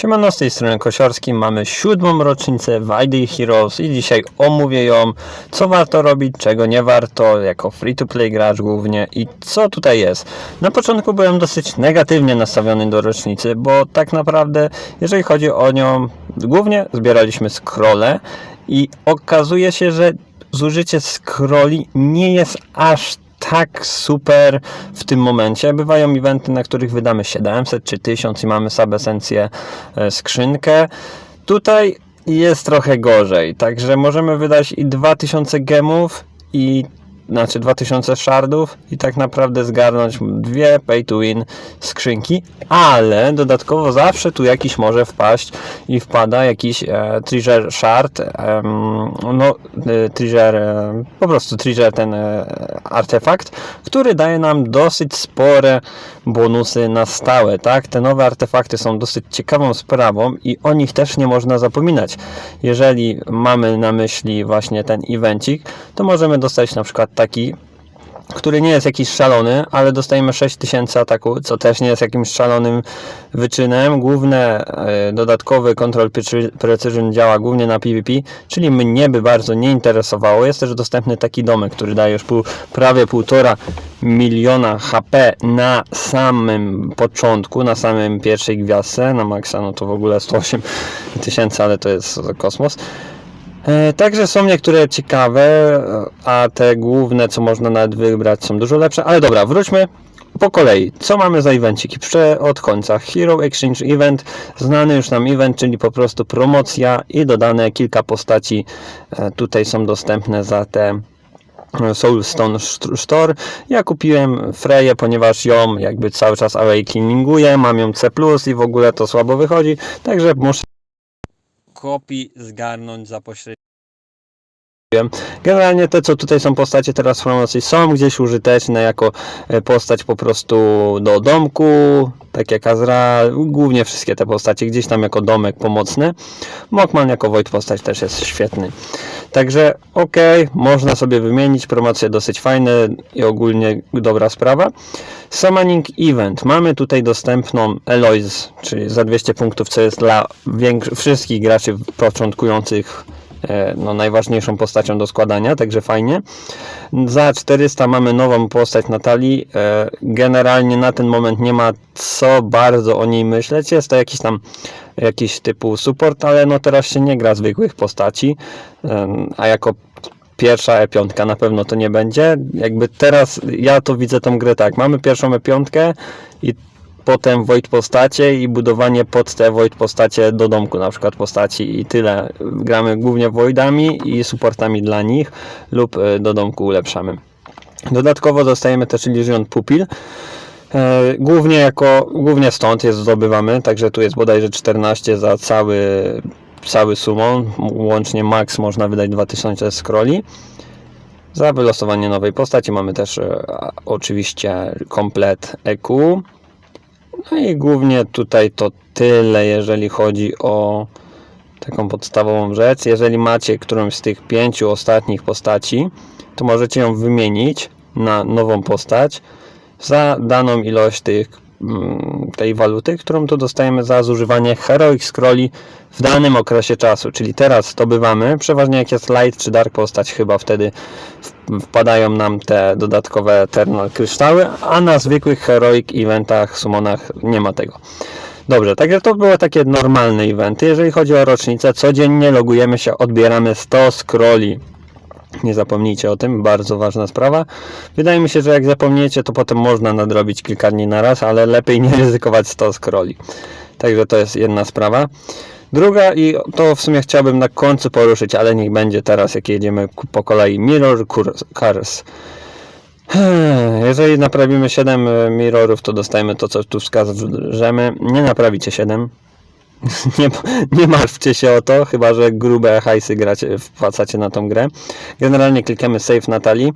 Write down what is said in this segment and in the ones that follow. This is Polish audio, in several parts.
Siemano, z tej strony Kosiorski, mamy siódmą rocznicę w ID Heroes i dzisiaj omówię ją, co warto robić, czego nie warto, jako free-to-play gracz głównie i co tutaj jest. Na początku byłem dosyć negatywnie nastawiony do rocznicy, bo tak naprawdę, jeżeli chodzi o nią, głównie zbieraliśmy scrolle i okazuje się, że zużycie scrolli nie jest aż tak super w tym momencie. Bywają eventy, na których wydamy 700 czy 1000 i mamy sabesencję e, skrzynkę. Tutaj jest trochę gorzej, także możemy wydać i 2000 gemów i znaczy 2000 shardów i tak naprawdę zgarnąć dwie pay to win skrzynki, ale dodatkowo zawsze tu jakiś może wpaść i wpada jakiś e, shard, no e, e, po prostu treasure ten e, artefakt, który daje nam dosyć spore bonusy na stałe, tak? Te nowe artefakty są dosyć ciekawą sprawą i o nich też nie można zapominać. Jeżeli mamy na myśli właśnie ten evencik, to możemy dostać na przykład taki który nie jest jakiś szalony, ale dostajemy 6000 ataku, co też nie jest jakimś szalonym wyczynem. Główne e, dodatkowy Control Preci- Precision działa głównie na PvP, czyli mnie by bardzo nie interesowało. Jest też dostępny taki domek, który daje już pół, prawie 1,5 miliona HP na samym początku, na samym pierwszej gwiazdce, na maksa no to w ogóle 108 tysięcy, ale to jest kosmos. E, Także są niektóre ciekawe, a te główne, co można nawet wybrać, są dużo lepsze. Ale dobra, wróćmy po kolei. Co mamy za evenciki? Prze od końca. Hero Exchange Event, znany już nam event, czyli po prostu promocja i dodane kilka postaci. e, Tutaj są dostępne za te e, Soulstone St- Store. Ja kupiłem Freję, ponieważ ją jakby cały czas awakeninguję, mam ją C+, i w ogóle to słabo wychodzi, także muszę kopii zgarnąć za pośrednictwem. Generalnie te, co tutaj są postacie teraz w promocji, są gdzieś użyteczne jako e, postać po prostu do domku, tak jak Azra, głównie wszystkie te postacie gdzieś tam jako domek pomocny. Mokman jako Void postać też jest świetny. Także ok, można sobie wymienić, promocje dosyć fajne i ogólnie dobra sprawa. Summoning Event. Mamy tutaj dostępną Eloise, czyli za 200 punktów, co jest dla wszystkich graczy początkujących no, najważniejszą postacią do składania, także fajnie. Za 400 mamy nową postać Natalii. E, Generalnie na ten moment nie ma co bardzo o niej myśleć. Jest to jakiś tam jakiś typu support, ale no teraz się nie gra zwykłych postaci, Em, a jako pierwsza E5 na pewno to nie będzie. Jakby teraz ja to widzę tą grę tak. Mamy pierwszą E5 i potem Void postacie i budowanie pod te Void postacie do domku na przykład postaci i tyle. Gramy głównie Voidami i supportami dla nich lub e, do domku ulepszamy. Dodatkowo dostajemy też Illusion Pupil. E, Głównie jako, głównie stąd jest zdobywamy, także tu jest bodajże 14 za cały, cały summon, łącznie max można wydać 2000 scrolli. Za wylosowanie nowej postaci mamy też e, oczywiście komplet EQ. No i głównie tutaj to tyle, jeżeli chodzi o taką podstawową rzecz. Jeżeli macie którąś z tych pięciu ostatnich postaci, to możecie ją wymienić na nową postać za daną ilość tych, tej waluty, którą tu dostajemy za zużywanie Heroic Scrolli w danym okresie czasu. Czyli teraz zdobywamy, przeważnie jak jest Light czy Dark postać, chyba wtedy wpadają nam te dodatkowe Eternal kryształy, a na zwykłych Heroic eventach, summonach nie ma tego. Dobrze, także to były takie normalne eventy. Jeżeli chodzi o rocznicę, codziennie logujemy się, odbieramy 100 scrolli. Nie zapomnijcie o tym, bardzo ważna sprawa. Wydaje mi się, że jak zapomniecie, to potem można nadrobić kilka dni na raz, ale lepiej nie ryzykować 100 scrolli. Także to jest jedna sprawa. Druga i to w sumie chciałbym na końcu poruszyć, ale niech będzie teraz, jak jedziemy po kolei. Mirror Cars. Jeżeli naprawimy 7 mirrorów, to dostajemy to, co tu wskażemy. Nie naprawicie 7. Nie, nie martwcie się o to, chyba że grube hajsy gracie, wpłacacie na tą grę. Generalnie klikamy Save Natalii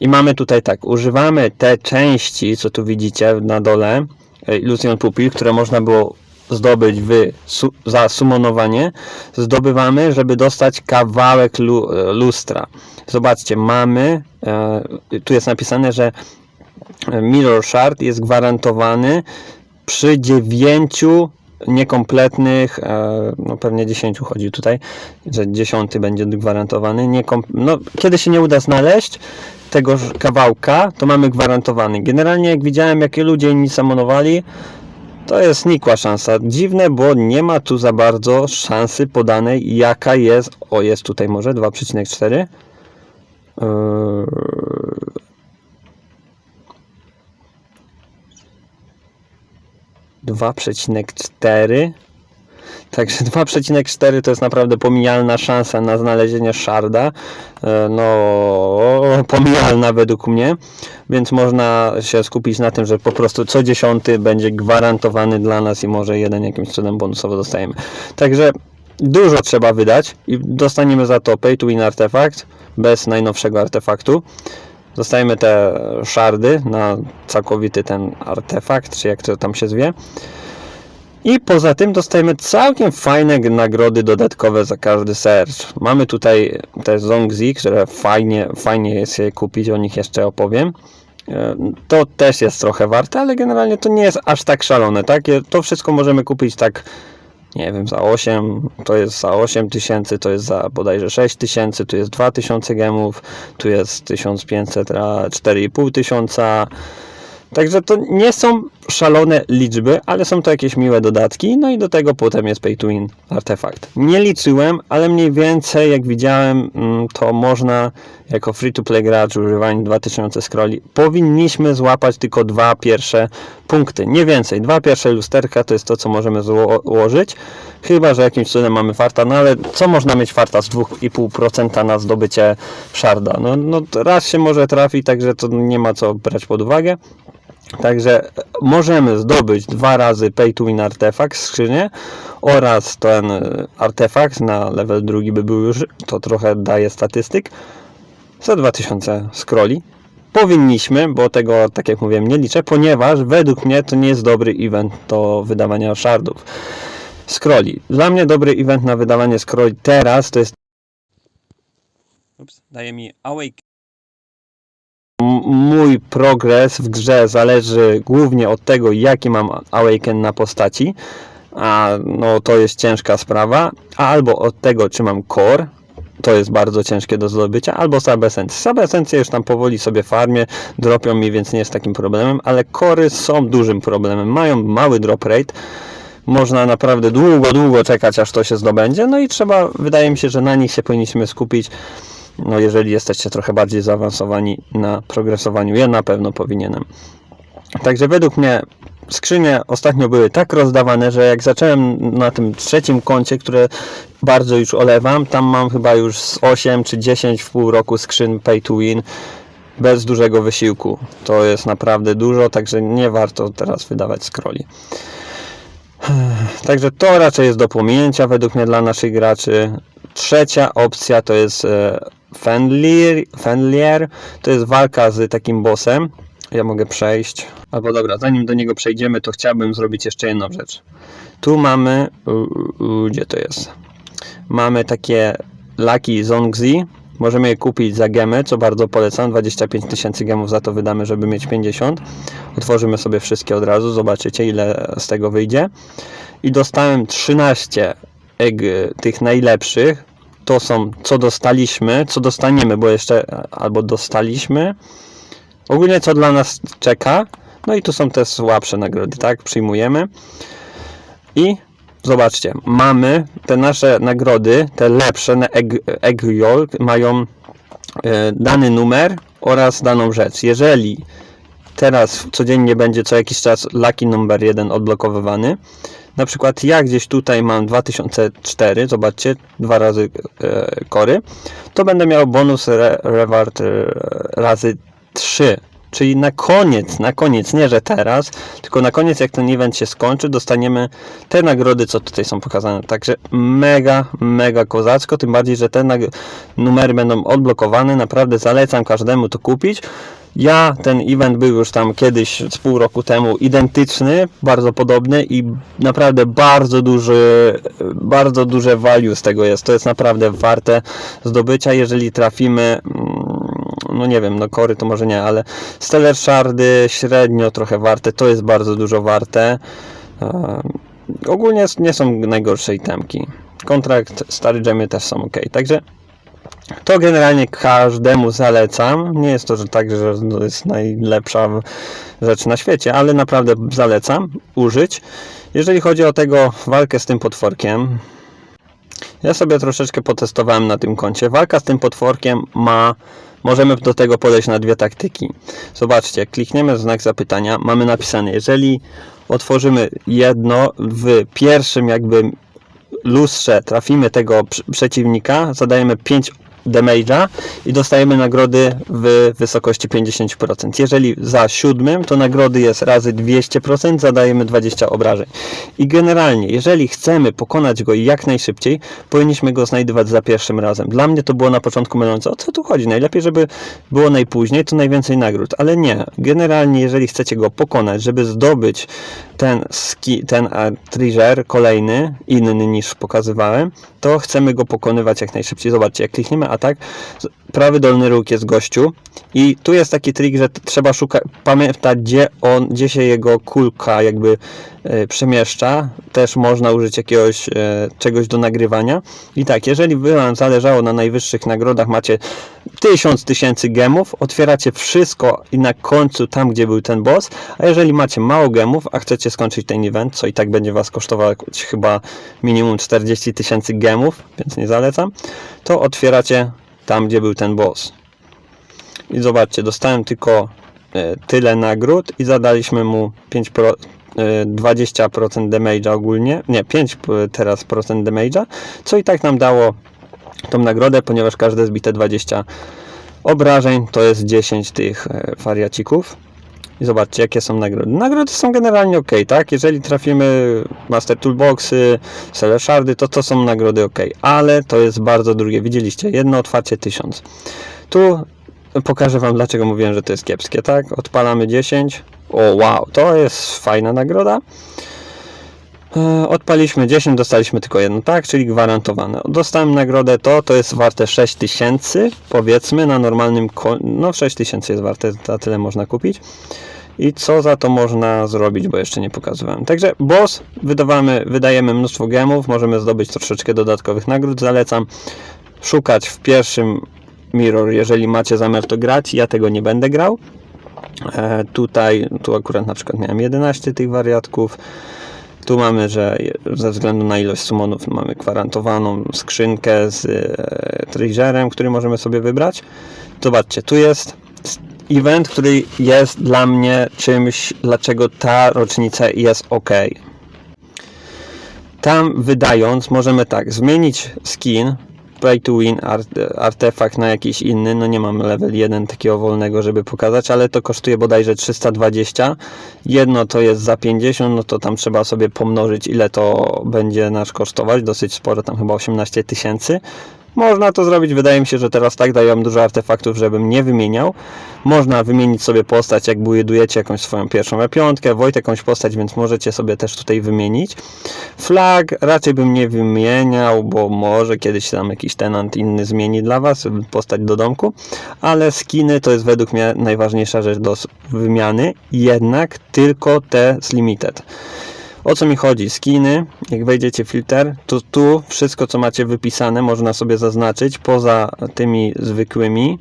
i mamy tutaj tak, używamy te części, co tu widzicie na dole, e, Illusion Pupil, które można było zdobyć w, su, za sumonowanie, zdobywamy, żeby dostać kawałek lu, e, lustra. Zobaczcie, mamy, e, tu jest napisane, że Mirror Shard jest gwarantowany przy dziewięciu niekompletnych, e, no pewnie 10 chodzi tutaj, że 10 będzie gwarantowany. No, kiedy się nie uda znaleźć tego kawałka, to mamy gwarantowany. Generalnie jak widziałem, jakie ludzie inni samonowali, to jest nikła szansa. Dziwne, bo nie ma tu za bardzo szansy podanej, jaka jest. O, jest tutaj może 2,4. Yy, 2,4. Także 2,4 to jest naprawdę pomijalna szansa na znalezienie sharda. E, No, pomijalna według mnie. Więc można się skupić na tym, że po prostu co dziesiąty będzie gwarantowany dla nas i może jeden jakimś cudem bonusowo dostajemy. Także dużo trzeba wydać i dostaniemy za to pay to win artefakt bez najnowszego artefaktu. Dostajemy te shardy na całkowity ten artefakt, czy jak to tam się zwie. I poza tym dostajemy całkiem fajne nagrody dodatkowe za każdy search. Mamy tutaj te Zongzi, które fajnie, fajnie jest je kupić, o nich jeszcze opowiem. E, To też jest trochę warte, ale generalnie to nie jest aż tak szalone, tak? To wszystko możemy kupić tak, nie wiem, za 8, to jest za 8 tysięcy, to jest za bodajże 6 tysięcy, tu jest 2000 gemów, tu jest 1500, a 4,5 tysiąca. Także to nie są szalone liczby, ale są to jakieś miłe dodatki. No i do tego potem jest Pay to Win artefakt. Nie liczyłem, ale mniej więcej jak widziałem, mm, to można jako free to play gracz używając 2000 scrolli powinniśmy złapać tylko dwa pierwsze punkty. Nie więcej. Dwa pierwsze lusterka to jest to, co możemy złożyć. Chyba, że jakimś cudem mamy farta, no ale co można mieć farta z 2,5% na zdobycie szarda? No, no raz się może trafi, także to nie ma co brać pod uwagę. Także możemy zdobyć dwa razy Pay to Win artefakt skrzynię oraz ten e, artefakt na level drugi by był już, to trochę daje statystyk, za 2000 scrolli. Powinniśmy, bo tego, tak jak mówiłem, nie liczę, ponieważ według mnie to nie jest dobry event do wydawania shardów. Scrolli. Dla mnie dobry event na wydawanie scrolli teraz to jest Ups, daje mi awake mój progres w grze zależy głównie od tego, jaki mam awaken na postaci, a no to jest ciężka sprawa, albo od tego, czy mam core, to jest bardzo ciężkie do zdobycia, albo sabesencje. Sabesencje już tam powoli sobie farmię, dropią mi, więc nie jest takim problemem, ale kory są dużym problemem. Mają mały drop rate, można naprawdę długo, długo czekać, aż to się zdobędzie, no i trzeba, wydaje mi się, że na nich się powinniśmy skupić, no jeżeli jesteście trochę bardziej zaawansowani na progresowaniu, ja na pewno powinienem. Także według mnie skrzynie ostatnio były tak rozdawane, że jak zacząłem na tym trzecim koncie, które bardzo już olewam, tam mam chyba już z 8 czy 10 w pół roku skrzyn pay to win bez dużego wysiłku. To jest naprawdę dużo, także nie warto teraz wydawać scrolli. Także to raczej jest do pominięcia według mnie dla naszych graczy. Trzecia opcja to jest e, Fenlir, Fenlier, to jest walka z takim bossem. Ja mogę przejść. Albo dobra, zanim do niego przejdziemy, to chciałbym zrobić jeszcze jedną rzecz. Tu mamy, gdzie to jest? Mamy takie Lucky Zongzi. Możemy je kupić za gemy, co bardzo polecam. 25 tysięcy gemów za to wydamy, żeby mieć 50. Otworzymy sobie wszystkie od razu, zobaczycie ile z tego wyjdzie. I dostałem 13 egg tych najlepszych. To są co dostaliśmy, co dostaniemy, bo jeszcze albo dostaliśmy. Ogólnie co dla nas czeka. No i tu są te słabsze nagrody, tak? Przyjmujemy. I zobaczcie, mamy te nasze nagrody, te lepsze na roll, mają e, dany numer oraz daną rzecz. Jeżeli teraz codziennie będzie co jakiś czas lucky number 1 odblokowywany, na przykład ja gdzieś tutaj mam 2004, zobaczcie, dwa razy e, kory, to będę miał bonus re, reward e, razy 3. Czyli na koniec, na koniec, nie że teraz, tylko na koniec jak ten event się skończy, dostaniemy te nagrody, co tutaj są pokazane. Także mega, mega kozacko, tym bardziej, że te numery będą odblokowane. Naprawdę zalecam każdemu to kupić. Ja, ten event był już tam kiedyś, z pół roku temu, identyczny, bardzo podobny i naprawdę bardzo duży, bardzo duże value z tego jest. To jest naprawdę warte zdobycia, jeżeli trafimy, mm, no nie wiem, no kory to może nie, ale Stellar Shardy średnio trochę warte, to jest bardzo dużo warte. Ehm, ogólnie nie są najgorsze itemki. Kontrakt, stary gemy też są ok. Także to generalnie każdemu zalecam. Nie jest to, że tak, że to jest najlepsza rzecz na świecie, ale naprawdę zalecam użyć. Jeżeli chodzi o tego walkę z tym potworkiem, ja sobie troszeczkę potestowałem na tym koncie. Walka z tym potworkiem ma. Możemy do tego podejść na dwie taktyki. Zobaczcie, klikniemy znak zapytania, mamy napisane, jeżeli otworzymy jedno w pierwszym jakby lustrze trafimy tego pr- przeciwnika, zadajemy 5 damage'a i dostajemy nagrody w wysokości 50%. Jeżeli za siódmym, to nagrody jest razy 200%, zadajemy 20 obrażeń. I generalnie, jeżeli chcemy pokonać go jak najszybciej, powinniśmy go znajdywać za pierwszym razem. Dla mnie to było na początku mylące, o co tu chodzi? Najlepiej, żeby było najpóźniej, to najwięcej nagród. Ale nie. Generalnie, jeżeli chcecie go pokonać, żeby zdobyć ten, ski, ten treasure kolejny, inny niż pokazywałem, to chcemy go pokonywać jak najszybciej. Zobaczcie, jak klikniemy atak, z- prawy dolny róg jest gościu i tu jest taki trik, że trzeba szukać, pamiętać gdzie on, gdzie się jego kulka jakby e, przemieszcza. Też można użyć jakiegoś e, czegoś do nagrywania. I tak, jeżeli by wam zależało na najwyższych nagrodach, macie tysiąc tysięcy gemów, otwieracie wszystko i na końcu tam, gdzie był ten boss, a jeżeli macie mało gemów, a chcecie skończyć ten event, co i tak będzie was kosztowało jakoś chyba minimum 40 tysięcy gemów, więc nie zalecam, to otwieracie tam, gdzie był ten boss. I zobaczcie, dostałem tylko e, tyle nagród i zadaliśmy mu 5 pro, e, 20% damage'a ogólnie, nie, 5 p- teraz procent damage'a, co i tak nam dało tą nagrodę, ponieważ każde zbite 20 obrażeń to jest 10 tych e, wariacików. I zobaczcie, jakie są nagrody. Nagrody są generalnie ok, tak? Jeżeli trafimy Master Toolboxy, Shardy, to to są nagrody ok, ale to jest bardzo drogie. Widzieliście, jedno otwarcie 1000. Tu pokażę Wam, dlaczego mówiłem, że to jest kiepskie, tak? Odpalamy 10. O, wow, to jest fajna nagroda. E, Odpaliśmy 10, dostaliśmy tylko jedno, tak, czyli gwarantowane. Dostałem nagrodę to, to jest warte 6000, powiedzmy, na normalnym, no 6000 jest warte, za tyle można kupić. I co za to można zrobić, bo jeszcze nie pokazywałem. Także boss, wydawamy, wydajemy mnóstwo gemów, możemy zdobyć troszeczkę dodatkowych nagród, zalecam szukać w pierwszym mirror, jeżeli macie zamiar to grać, ja tego nie będę grał. E, tutaj, tu akurat na przykład miałem 11 tych wariatków, tu mamy, że ze względu na ilość summonów mamy gwarantowaną skrzynkę z e, treasurem, który możemy sobie wybrać. Zobaczcie, tu jest event, który jest dla mnie czymś, dlaczego ta rocznica jest ok. Tam wydając możemy tak, zmienić skin, pay to win art, artefakt na jakiś inny, no nie mam level 1 takiego wolnego, żeby pokazać, ale to kosztuje bodajże 320. Jedno to jest za 50, no to tam trzeba sobie pomnożyć ile to będzie nasz kosztować, dosyć sporo, tam chyba 18 tysięcy. Można to zrobić, wydaje mi się, że teraz tak dają dużo artefaktów, żebym nie wymieniał. Można wymienić sobie postać, jak budujecie jakąś swoją pierwszą E5, Wojt jakąś postać, więc możecie sobie też tutaj wymienić. Flag raczej bym nie wymieniał, bo może kiedyś tam jakiś tenant inny zmieni dla Was postać do domku, ale skiny to jest według mnie najważniejsza rzecz do wymiany, jednak tylko te z limited. O co mi chodzi? Skiny, jak wejdziecie w filtr, to tu wszystko co macie wypisane można sobie zaznaczyć poza tymi zwykłymi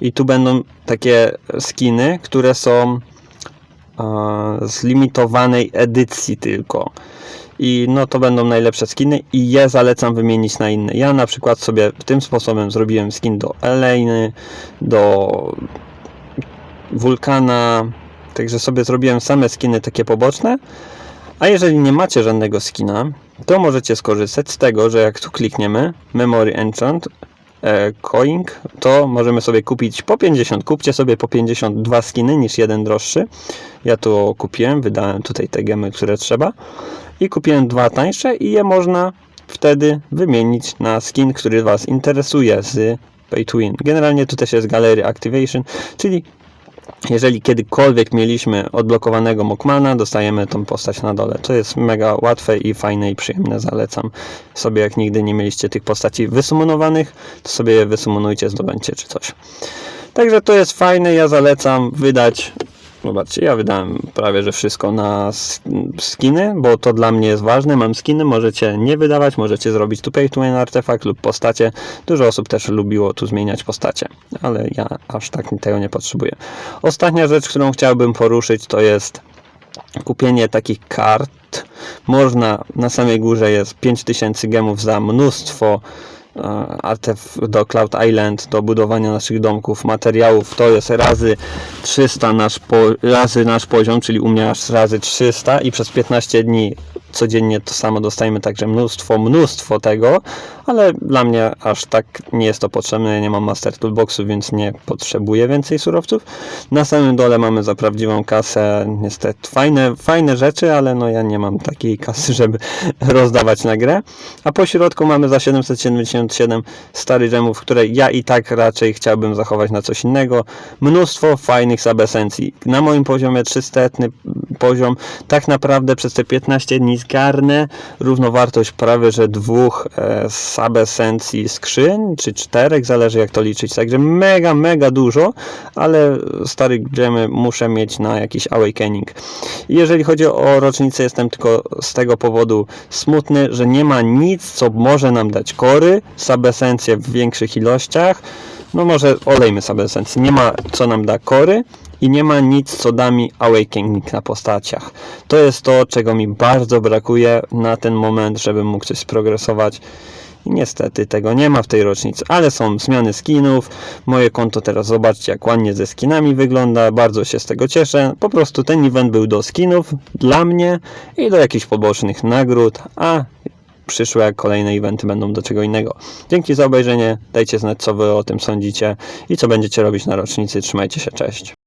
i tu będą takie skiny, które są e, z limitowanej edycji tylko. I no to będą najlepsze skiny i je zalecam wymienić na inne. Ja na przykład sobie tym sposobem zrobiłem skin do Elejny, do Wulkana, także sobie zrobiłem same skiny takie poboczne. A jeżeli nie macie żadnego skina, to możecie skorzystać z tego, że jak tu klikniemy Memory Enchant e, to możemy sobie kupić po 50. Kupcie sobie po 52 skiny niż jeden droższy. Ja to kupiłem, wydałem tutaj te gemy, które trzeba i kupiłem dwa tańsze i je można wtedy wymienić na skin, który Was interesuje z Pay to Win. Generalnie tu też jest Gallery Activation, czyli jeżeli kiedykolwiek mieliśmy odblokowanego Mokmana, dostajemy tą postać na dole. To jest mega łatwe i fajne i przyjemne. Zalecam sobie, jak nigdy nie mieliście tych postaci wysumonowanych, to sobie je wysumonujcie, zdobędzie czy coś. Także to jest fajne. Ja zalecam wydać Zobaczcie, ja wydałem prawie że wszystko na skiny, bo to dla mnie jest ważne. Mam skiny, możecie nie wydawać, możecie zrobić tu pay to win artefakt lub postacie. Dużo osób też lubiło tu zmieniać postacie, ale ja aż tak tego nie potrzebuję. Ostatnia rzecz, którą chciałbym poruszyć, to jest kupienie takich kart. Można, na samej górze jest 5000 gemów za mnóstwo artef do Cloud Island, do budowania naszych domków, materiałów. To jest razy 300 nasz, po, razy nasz poziom, czyli u mnie aż razy 300 i przez 15 dni codziennie to samo dostajemy, także mnóstwo, mnóstwo tego, ale dla mnie aż tak nie jest to potrzebne. Ja nie mam Master Toolboxu, więc nie potrzebuję więcej surowców. Na samym dole mamy za prawdziwą kasę niestety fajne, fajne rzeczy, ale no ja nie mam takiej kasy, żeby rozdawać na grę. A po środku mamy za 777 stary gemów, które ja i tak raczej chciałbym zachować na coś innego. Mnóstwo fajnych subesencji. Na moim poziomie 300 poziom tak naprawdę przez te 15 dni zgarnę równowartość prawie że dwóch e, subesencji skrzyń, czy czterech, zależy jak to liczyć. Także mega, mega dużo, ale stary gemy muszę mieć na jakiś awakening. Jeżeli chodzi o rocznicę, jestem tylko z tego powodu smutny, że nie ma nic, co może nam dać kory, subesencje w większych ilościach. No może olejmy subesencje. Nie ma co nam da kory i nie ma nic, co da mi awakening na postaciach. To jest to, czego mi bardzo brakuje na ten moment, żebym mógł coś sprogresować. I niestety tego nie ma w tej rocznicy, ale są zmiany skinów. Moje konto teraz zobaczcie, jak ładnie ze skinami wygląda. Bardzo się z tego cieszę. Po prostu ten event był do skinów dla mnie i do jakichś pobocznych nagród, a przyszłe kolejne eventy będą do czego innego. Dzięki za obejrzenie. Dajcie znać, co wy o tym sądzicie i co będziecie robić na rocznicy. Trzymajcie się, cześć.